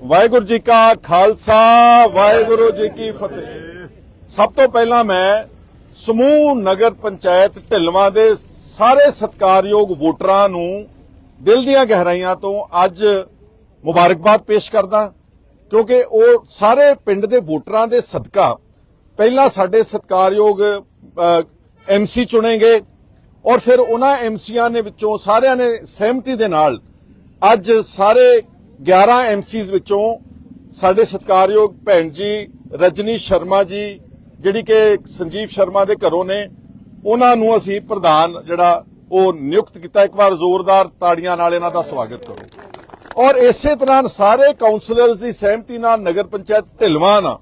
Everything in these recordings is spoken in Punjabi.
ਵਾਹਿਗੁਰੂ ਜੀ ਕਾ ਖਾਲਸਾ, ਵਾਹਿਗੁਰੂ ਜੀ ਕੀ ਫਤਿਹ। ਸਭ ਤੋਂ ਪਹਿਲਾਂ ਮੈਂ ਸਮੂਹ ਨਗਰ ਪੰਚਾਇਤ ਢਿਲਵਾਂ ਦੇ ਸਾਰੇ ਸਤਿਕਾਰਯੋਗ ਵੋਟਰਾਂ ਨੂੰ ਦਿਲ ਦੀਆਂ ਗਹਿਰਾਈਆਂ ਤੋਂ ਅੱਜ ਮੁਬਾਰਕਬਾਦ ਪੇਸ਼ ਕਰਦਾ, ਕਿਉਂਕਿ ਉਹ ਸਾਰੇ ਪਿੰਡ ਦੇ ਵੋਟਰਾਂ ਦੇ ਸਦਕਾ ਪਹਿਲਾਂ ਸਾਡੇ ਸਤਿਕਾਰਯੋਗ ਐਮਸੀ ਚੁਣੇਗੇ ਔਰ ਫਿਰ ਉਹਨਾਂ ਐਮਸੀਆਂ ਨੇ ਵਿੱਚੋਂ ਸਾਰਿਆਂ ਨੇ ਸਹਿਮਤੀ ਦੇ ਨਾਲ ਅੱਜ ਸਾਰੇ 11 ਐਮਸੀਜ਼ ਵਿੱਚੋਂ ਸਾਡੇ ਸਤਿਕਾਰਯੋਗ ਭੈਣ ਜੀ ਰਜਨੀ ਸ਼ਰਮਾ ਜੀ, ਜਿਹੜੀ ਕਿ ਸੰਜੀਵ ਸ਼ਰਮਾ ਦੇ ਘਰੋਂ ਨੇ, ਉਹਨਾਂ ਨੂੰ ਅਸੀਂ ਪ੍ਰਧਾਨ ਜਿਹੜਾ ਉਹ ਨਿਯੁਕਤ ਕੀਤਾ। ਇੱਕ ਵਾਰ ਜ਼ੋਰਦਾਰ ਤਾੜੀਆਂ ਨਾਲ ਇਹਨਾਂ ਦਾ ਸਵਾਗਤ ਕਰੋ। ਔਰ ਇਸੇ ਤਰ੍ਹਾਂ ਸਾਰੇ ਕਾਉਂਸਲਰਸ ਦੀ ਸਹਿਮਤੀ ਨਾਲ, ਨਗਰ ਪੰਚਾਇਤ ਢਿਲਵਾਂ ਨਾਲ,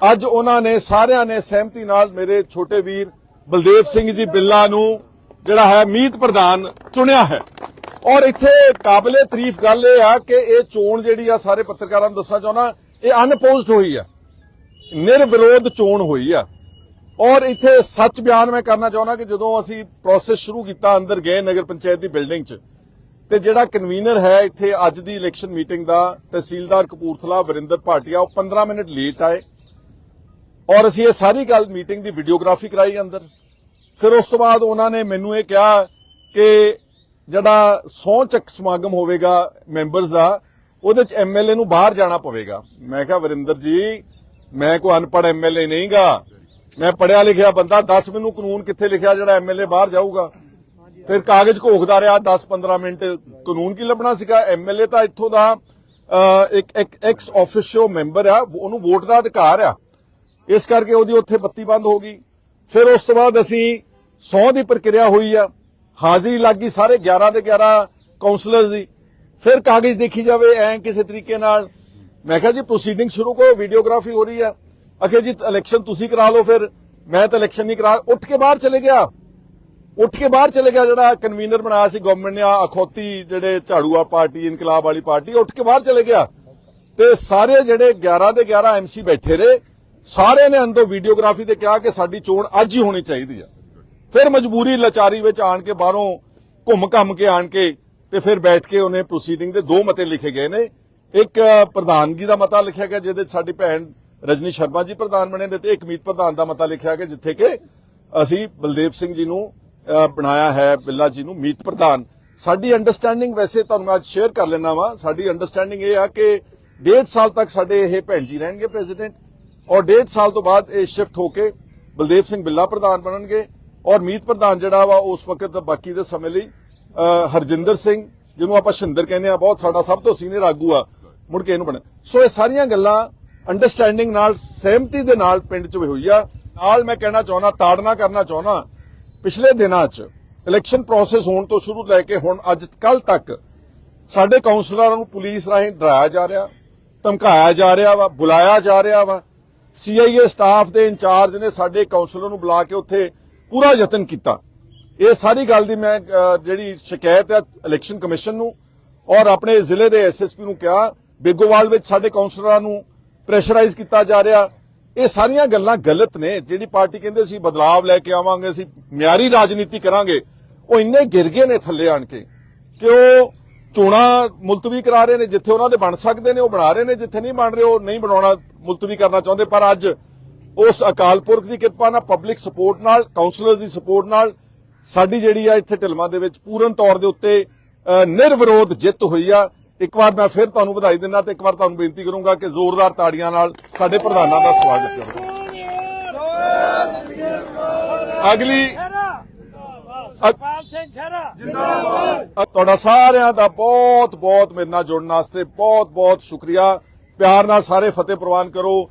ਅੱਜ ਉਹਨਾਂ ਨੇ ਸਾਰਿਆਂ ਨੇ ਸਹਿਮਤੀ ਨਾਲ ਮੇਰੇ ਛੋਟੇ ਵੀਰ ਬਲਦੇਵ ਸਿੰਘ ਜੀ ਬਿੱਲਾ ਨੂੰ ਜਿਹੜਾ ਹੈ ਮੀਤ ਪ੍ਰਧਾਨ ਚੁਣਿਆ ਹੈ। ਔਰ ਇੱਥੇ ਕਾਬਲੇ ਤਾਰੀਫ ਗੱਲ ਇਹ ਆ ਕਿ ਇਹ ਚੋਣ ਜਿਹੜੀ ਆ, ਸਾਰੇ ਪੱਤਰਕਾਰਾਂ ਨੂੰ ਦੱਸਣਾ ਚਾਹੁੰਦਾ, ਇਹ ਅਨਪੋਜ਼ਡ ਹੋਈ ਆ। ਨਿਰਵਿਰੋਧ ਚੋਣ ਹੋਈ ਆ। ਔਰ ਇੱਥੇ ਸੱਚ ਬਿਆਨ ਮੈਂ ਕਰਨਾ ਚਾਹੁੰਦਾ ਕਿ ਜਦੋਂ ਅਸੀਂ ਪ੍ਰੋਸੈਸ ਸ਼ੁਰੂ ਕੀਤਾ, ਅੰਦਰ ਗਏ ਨਗਰ ਪੰਚਾਇਤ ਦੀ ਬਿਲਡਿੰਗ 'ਚ, ਤੇ ਜਿਹੜਾ ਕਨਵੀਨਰ ਹੈ ਇੱਥੇ ਅੱਜ ਦੀ ਇਲੈਕਸ਼ਨ ਮੀਟਿੰਗ ਦਾ, ਤਹਿਸੀਲਦਾਰ ਕਪੂਰਥਲਾ, ਵਰਿੰਦਰ ਭਾਟੀਆ, ਉਹ 15 ਮਿੰਟ ਲੇਟ ਆਏ। ਔਰ ਅਸੀਂ ਇਹ ਸਾਰੀ ਗੱਲ ਮੀਟਿੰਗ ਦੀ ਵੀਡੀਓਗ੍ਰਾਫੀ ਕਰਾਈ ਅੰਦਰ। ਫਿਰ ਉਸ ਤੋਂ ਬਾਅਦ ਉਹਨਾਂ ਨੇ ਮੈਨੂੰ ਇਹ ਕਿਹਾ ਕਿ ਜਿਹੜਾ ਸਹੁੰ ਚੱਕ ਸਮਾਗਮ ਹੋਵੇਗਾ ਮੈਂਬਰਸ ਦਾ, ਉਹਦੇ ਚ ਐਮਐਲਏ ਨੂੰ ਬਾਹਰ ਜਾਣਾ ਪਵੇਗਾ। ਮੈਂ ਕਿਹਾ, ਵਰਿੰਦਰ ਜੀ, ਮੈਂ ਕੋਈ ਅਨਪੜ੍ਹ ਐਮਐਲਏ ਨਹੀਂਗਾ। ਮੈਂ ਪੜਿਆ ਲਿਖਿਆ ਬੰਦਾ 10 ਮੈਨੂੰ ਕਾਨੂੰਨ ਕਿੱਥੇ ਲਿਖਿਆ ਜਿਹੜਾ ਐਮਐਲਏ ਬਾਹਰ ਜਾਊਗਾ? ਫਿਰ ਕਾਗਜ਼ ਘੋਖਦਾ ਰਿਹਾ 10-15 ਮਿੰਟ ਕਾਨੂੰਨ ਕੀ ਲੱਭਣਾ ਸੀਗਾ? ਐਮਐਲਏ ਤਾਂ ਇੱਥੋਂ ਦਾ ਇੱਕ ਇੱਕ ਐਕਸ ਆਫੀਸ਼ੀਅਲ ਮੈਂਬਰ ਆ, ਉਹਨੂੰ ਵੋਟ ਦਾ ਅਧਿਕਾਰ ਆ। ਇਸ ਕਰਕੇ ਉਹਦੀ ਉੱਥੇ ਬੱਤੀ ਬੰਦ ਹੋ ਗਈ। ਫਿਰ ਉਸ ਤੋਂ ਬਾਅਦ ਅਸੀਂ 100 ਦੀ ਪ੍ਰਕਿਰਿਆ ਹੋਈ ਆ। ਹਾਜ਼ਰੀ ਲੱਗੀ ਸਾਰੇ 11 ਦੇ 11 ਕਾਉਂਸਲਰਸ ਦੀ। ਫਿਰ ਕਾਗਜ਼ ਦੇਖੀ ਜਾਵੇ, ਐ ਕਿਸੇ ਤਰੀਕੇ ਨਾਲ। ਮੈਂ ਕਿਹਾ ਜੀ ਪ੍ਰੋਸੀਡਿੰਗ ਸ਼ੁਰੂ ਕਰੋ ਵੀਡੀਓਗ੍ਰਾਫੀ ਹੋ ਰਹੀ ਹੈ। ਅਖੇ ਜੀ ਇਲੈਕਸ਼ਨ ਤੁਸੀਂ ਕਰਾ ਲਓ ਫਿਰ। ਮੈਂ ਤਾਂ ਇਲੈਕਸ਼ਨ ਨਹੀਂ ਕਰਾ ਉੱਠ ਕੇ ਬਾਹਰ ਚਲੇ ਗਿਆ। ਉੱਠ ਕੇ ਬਾਹਰ ਚਲੇ ਗਿਆ, ਜਿਹੜਾ ਕਨਵੀਨਰ ਬਣਾਇਆ ਸੀ ਗਵਰਨਮੈਂਟ ਨੇ, ਆਹ ਅਖੌਤੀ ਜਿਹੜੇ ਝਾੜੂਆ ਪਾਰਟੀ, ਇਨਕਲਾਬ ਵਾਲੀ ਪਾਰਟੀ, ਉੱਠ ਕੇ ਬਾਹਰ ਚਲੇ ਗਿਆ। ਤੇ ਸਾਰੇ ਜਿਹੜੇ 11 ਦੇ 11 ਐਮਸੀ ਬੈਠੇ ਰਹੇ, ਸਾਰੇ ਨੇ ਅੰਦਰੋਂ ਵੀਡੀਓਗ੍ਰਾਫੀ ਤੇ ਕਿਹਾ ਕਿ ਸਾਡੀ ਚੋਣ ਅੱਜ ਹੀ ਹੋਣੀ ਚਾਹੀਦੀ ਹੈ। ਫਿਰ ਮਜਬੂਰੀ ਲਾਚਾਰੀ ਵਿੱਚ ਆਣ ਕੇ ਬਾਹਰੋਂ ਘੁੰਮ ਘੰਮ ਕੇ ਆਣ ਕੇ ਤੇ ਫਿਰ ਬੈਠ ਕੇ ਉਹਨੇ ਪ੍ਰੋਸੀਡਿੰਗ ਦੇ ਦੋ ਮਤੇ ਲਿਖੇ ਗਏ ਨੇ। ਇੱਕ ਪ੍ਰਧਾਨਗੀ ਦਾ ਮਤਾ ਲਿਖਿਆ ਗਿਆ, ਜਿਹਦੇ 'ਚ ਸਾਡੀ ਭੈਣ ਰਜਨੀ ਸ਼ਰਮਾ ਜੀ ਪ੍ਰਧਾਨ ਬਣੇ ਨੇ ਤੇ ਇੱਕ ਮੀਤ ਪ੍ਰਧਾਨ ਦਾ ਮਤਾ ਲਿਖਿਆ ਗਿਆ, ਜਿੱਥੇ ਕਿ ਅਸੀਂ ਬਲਦੇਵ ਸਿੰਘ ਜੀ ਨੂੰ ਬਣਾਇਆ ਹੈ, ਬਿੱਲਾ ਜੀ ਨੂੰ ਮੀਤ ਪ੍ਰਧਾਨ। ਸਾਡੀ ਅੰਡਰਸਟੈਂਡਿੰਗ ਵੈਸੇ ਤੁਹਾਨੂੰ ਅੱਜ ਸ਼ੇਅਰ ਕਰ ਲੈਣਾ ਵਾ। ਸਾਡੀ ਅੰਡਰਸਟੈਂਡਿੰਗ ਇਹ ਆ ਕਿ ਡੇਢ ਸਾਲ ਤੱਕ ਸਾਡੇ ਇਹ ਭੈਣ ਜੀ ਰਹਿਣਗੇ ਪ੍ਰੈਜ਼ੀਡੈਂਟ ਔਰ ਡੇਢ ਸਾਲ ਤੋਂ ਬਾਅਦ ਇਹ ਸ਼ਿਫਟ ਹੋ ਕੇ ਬਲਦੇਵ ਸਿੰਘ ਬਿੱਲਾ ਪ੍ਰਧਾਨ ਬਣਨਗੇ। ਔਰ ਮੀਤ ਪ੍ਰਧਾਨ ਜਿਹੜਾ ਵਾ ਉਸ ਵਕਤ ਬਾਕੀ ਦੇ ਸਮੇਂ ਲਈ ਹਰਜਿੰਦਰ ਸਿੰਘ, ਜਿਹਨੂੰ ਆਪਾਂ ਸ਼ਿੰਦਰ ਕਹਿੰਦੇ ਆ, ਬਹੁਤ ਸਾਡਾ ਸਭ ਤੋਂ ਸੀਨੀਅਰ ਆਗੂ ਆ, ਮੁੜ ਕੇ ਇਹਨੂੰ ਬਣੇ। ਸੋ ਇਹ ਸਾਰੀਆਂ ਗੱਲਾਂ ਅੰਡਰਸਟੈਂਡਿੰਗ ਨਾਲ, ਸਹਿਮਤੀ ਦੇ ਨਾਲ ਪਿੰਡ 'ਚ ਹੋਈ ਆ। ਨਾਲ ਮੈਂ ਕਹਿਣਾ ਚਾਹੁੰਦਾ, ਤਾੜਨਾ ਕਰਨਾ ਚਾਹੁੰਦਾ, ਪਿਛਲੇ ਦਿਨਾਂ 'ਚ ਇਲੈਕਸ਼ਨ ਪ੍ਰੋਸੈਸ ਹੋਣ ਤੋਂ ਸ਼ੁਰੂ ਲੈ ਕੇ ਹੁਣ ਅੱਜ ਕੱਲ ਤੱਕ ਸਾਡੇ ਕਾਉਂਸਲਰਾਂ ਨੂੰ ਪੁਲਿਸ ਰਾਹੀਂ ਡਰਾਇਆ ਜਾ ਰਿਹਾ, ਧਮਕਾਇਆ ਜਾ ਰਿਹਾ ਵਾ, ਬੁਲਾਇਆ ਜਾ ਰਿਹਾ ਵਾ। ਸੀਆਈਏ ਸਟਾਫ ਦੇ ਇੰਚਾਰਜ ਨੇ ਸਾਡੇ ਕਾਉਂਸਲਰ ਨੂੰ ਬੁਲਾ ਕੇ ਉੱਥੇ ਪੂਰਾ ਯਤਨ ਕੀਤਾ। ਇਹ ਸਾਰੀ ਗੱਲ ਦੀ ਮੈਂ ਜਿਹੜੀ ਸ਼ਿਕਾਇਤ ਹੈ ਇਲੈਕਸ਼ਨ ਕਮਿਸ਼ਨ ਨੂੰ ਔਰ ਆਪਣੇ ਜ਼ਿਲ੍ਹੇ ਦੇ ਐਸਐਸਪੀ ਨੂੰ ਕਿਹਾ, ਬੇਗੋਵਾਲ ਵਿੱਚ ਸਾਡੇ ਕਾਉਂਸਲਰਾਂ ਨੂੰ ਪ੍ਰੈਸ਼ਰਾਈਜ਼ ਕੀਤਾ ਜਾ ਰਿਹਾ। ਇਹ ਸਾਰੀਆਂ ਗੱਲਾਂ ਗਲਤ ਨੇ। ਜਿਹੜੀ ਪਾਰਟੀ ਕਹਿੰਦੇ ਸੀ, ਬਦਲਾਵ ਲੈ ਕੇ ਆਵਾਂਗੇ, ਅਸੀਂ ਮਿਆਰੀ ਰਾਜਨੀਤੀ ਕਰਾਂਗੇ, ਉਹ ਇੰਨੇ ਗਿਰ ਗਏ ਨੇ ਥੱਲੇ ਆਣ ਕੇ ਕਿ ਉਹ ਚੋਣਾਂ ਮੁਲਤਵੀ ਕਰਾ ਰਹੇ ਨੇ, ਜਿੱਥੇ ਉਹਨਾਂ ਦੇ ਬਣ ਸਕਦੇ ਨੇ, ਉਹ ਬਣਾ ਰਹੇ ਨੇ, ਜਿੱਥੇ ਨਹੀਂ ਬਣ ਰਹੇ, ਉਹ ਨਹੀਂ ਬਣਾਉਣਾ ਮੁਲਤਵੀ ਕਰਨਾ ਚਾਹੁੰਦੇ। ਪਰ ਅੱਜ ਉਸ ਅਕਾਲ ਪੁਰਖ ਦੀ ਕਿਰਪਾ ਨਾਲ ਪਬਲਿਕ ਸਪੋਰਟ ਨਾਲ ਕਾਉਂਸਲਰਸ ਦੀ ਸਪੋਰਟ ਨਾਲ, ਸਾਡੀ ਜਿਹੜੀ ਆ ਇੱਥੇ ਢਿਲਮਾ ਦੇ ਵਿੱਚ ਪੂਰਨ ਤੌਰ ਦੇ ਉੱਤੇ ਨਿਰਵਿਰੋਧ ਜਿੱਤ ਹੋਈ ਆ। ਇੱਕ ਵਾਰ ਮੈਂ ਫਿਰ ਤੁਹਾਨੂੰ ਵਧਾਈ ਦਿੰਦਾ ਤੇ ਇੱਕ ਵਾਰ ਤੁਹਾਨੂੰ ਬੇਨਤੀ ਕਰੂੰਗਾ ਕਿ ਜ਼ੋਰਦਾਰ ਤਾੜੀਆਂ ਨਾਲ ਸਾਡੇ ਪ੍ਰਧਾਨਾਂ ਦਾ ਸਵਾਗਤ ਕਰੋ। ਅਗਲੀ ਤੁਹਾਡਾ ਸਾਰਿਆਂ ਦਾ ਬਹੁਤ ਬਹੁਤ ਮੇਰੇ ਨਾਲ ਜੁੜਨ ਵਾਸਤੇ ਬਹੁਤ ਬਹੁਤ ਸ਼ੁਕਰੀਆ। ਪਿਆਰ ਨਾਲ ਸਾਰੇ ਫਤਿਹ ਪ੍ਰਵਾਨ ਕਰੋ।